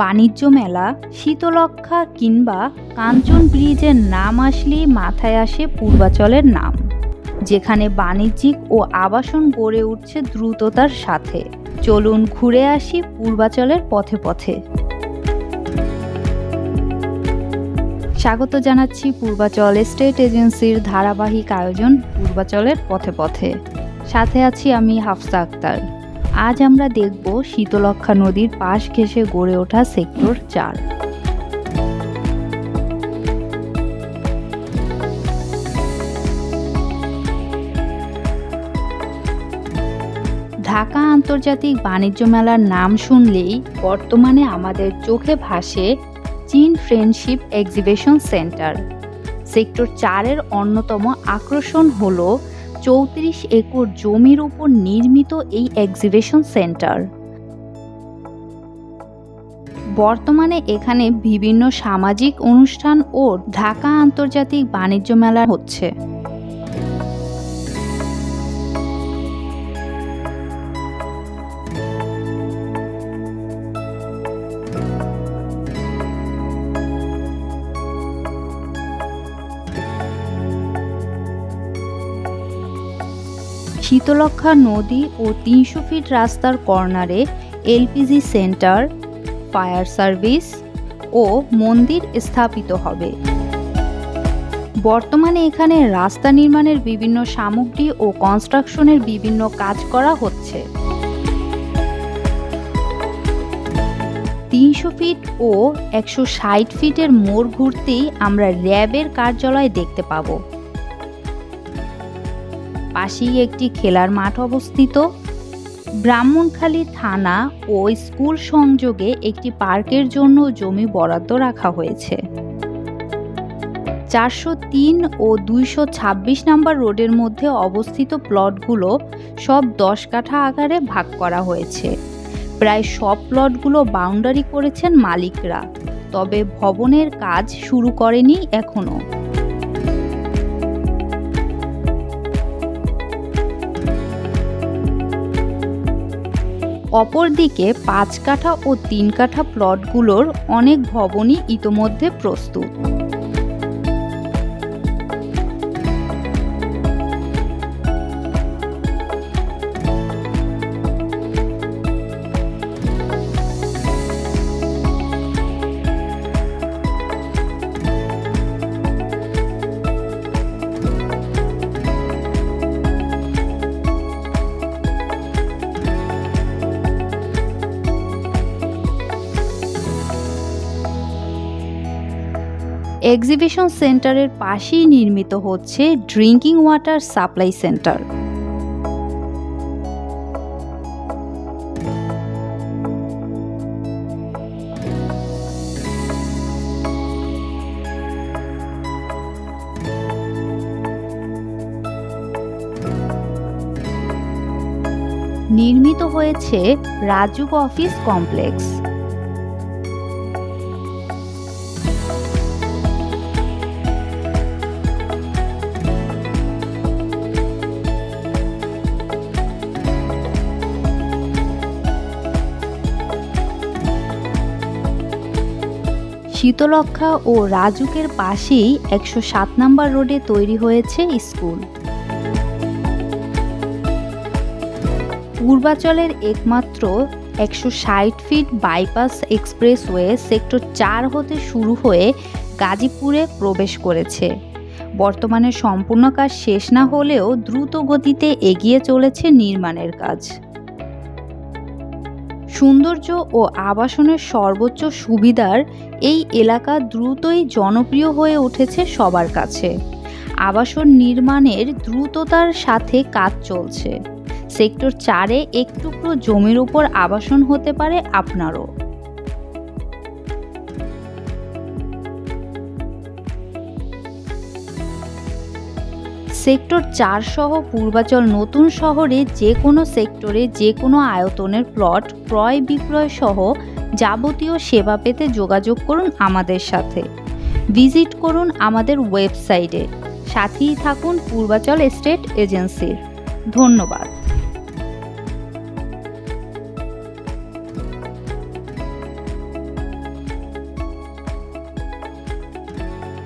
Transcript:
বাণিজ্য মেলা শীতলক্ষা কিংবা কাঞ্চন ব্রিজের নাম আসলেই মাথায় আসে পূর্বাচলের নাম, যেখানে বাণিজ্যিক ও আবাসন গড়ে উঠছে দ্রুততার সাথে। চলুন ঘুরে আসি পূর্বাচলের পথে পথে। স্বাগত জানাচ্ছি পূর্বাচল স্টেট এজেন্সির ধারাবাহিক আয়োজন পূর্বাচলের পথে পথে। সাথে আছি আমি হাফসা আক্তার। আজ আমরা দেখব শীতলক্ষা নদীর পাশ ঘেঁষে গড়ে ওঠা সেক্টর চার। ঢাকা আন্তর্জাতিক বাণিজ্য মেলার নাম শুনলেই বর্তমানে আমাদের চোখে ভাসে চীন ফ্রেন্ডশিপ এক্সিবিশন সেন্টার। সেক্টর চারের অন্যতম আকর্ষণ হল চৌত্রিশ একর জমির উপর নির্মিত এই এক্সিবিশন সেন্টার বর্তমানে এখানে বিভিন্ন সামাজিক অনুষ্ঠান ও ঢাকা আন্তর্জাতিক বাণিজ্য মেলা হচ্ছে। শীতলক্ষা নদী ও তিনশো ফিট রাস্তার কর্নারে এলপিজি সেন্টার, ফায়ার সার্ভিস ও মন্দির স্থাপিত হবে। বর্তমানে এখানে রাস্তা নির্মাণের বিভিন্ন সামগ্রী ও কনস্ট্রাকশনের বিভিন্ন কাজ করা হচ্ছে। তিনশো ফিট ও একশো ষাট ফিটের মোড় ঘুরতেই আমরা র্যাবের কার্যালয় দেখতে পাবো। পাশেই একটি খেলার মাঠ অবস্থিত। ব্রাহ্মণখালী থানা ও স্কুল সংযোগে একটি পার্কের জন্য জমি বরাদ্দ রাখা হয়েছে। চারশো তিন ও দুইশো ছাব্বিশ নাম্বার রোডের মধ্যে অবস্থিত প্লটগুলো সব দশ কাঠা আকারে ভাগ করা হয়েছে। প্রায় সব প্লটগুলো বাউন্ডারি করেছেন মালিকরা, তবে ভবনের কাজ শুরু করেনি এখনও অপরদিকে পাঁচ কাঠা ও তিন কাঠা প্লটগুলোর অনেক ভবনই ইতোমধ্যে প্রস্তুত। এক্সিবিশন সেন্টারের পাশেই নির্মিত হচ্ছে ড্রিঙ্কিং ওয়াটার সাপ্লাই সেন্টার নির্মিত হয়েছে রাজুক অফিস কমপ্লেক্স। শীতলক্ষা ও রাজুকের পাশেই একশো সাত নম্বর রোডে তৈরি হয়েছে স্কুল। পূর্বাচলের একমাত্র একশো ষাট ফিট বাইপাস এক্সপ্রেসওয়ে সেক্টর চার হতে শুরু হয়ে গাজীপুরে প্রবেশ করেছে। বর্তমানে সম্পূর্ণ কাজ শেষ না হলেও দ্রুত গতিতে এগিয়ে চলেছে নির্মাণের কাজ। সৌন্দর্য ও আবাসনের সর্বোচ্চ সুবিধার এই এলাকা দ্রুতই জনপ্রিয় হয়ে উঠেছে সবার কাছে। আবাসন নির্মাণের দ্রুততার সাথে কাজ চলছে। সেক্টর চারে এক টুকরো জমির উপর আবাসন হতে পারে আপনারও। সেক্টর চার সহ পূর্বাচল নতুন শহরে যে কোনো সেক্টরে যে কোনো আয়তনের প্লট ক্রয় বিক্রয় সহ যাবতীয় সেবা পেতে যোগাযোগ করুন আমাদের সাথে। ভিজিট করুন আমাদের ওয়েবসাইটে। সাথেই থাকুন পূর্বাচল এস্টেট এজেন্সির। ধন্যবাদ।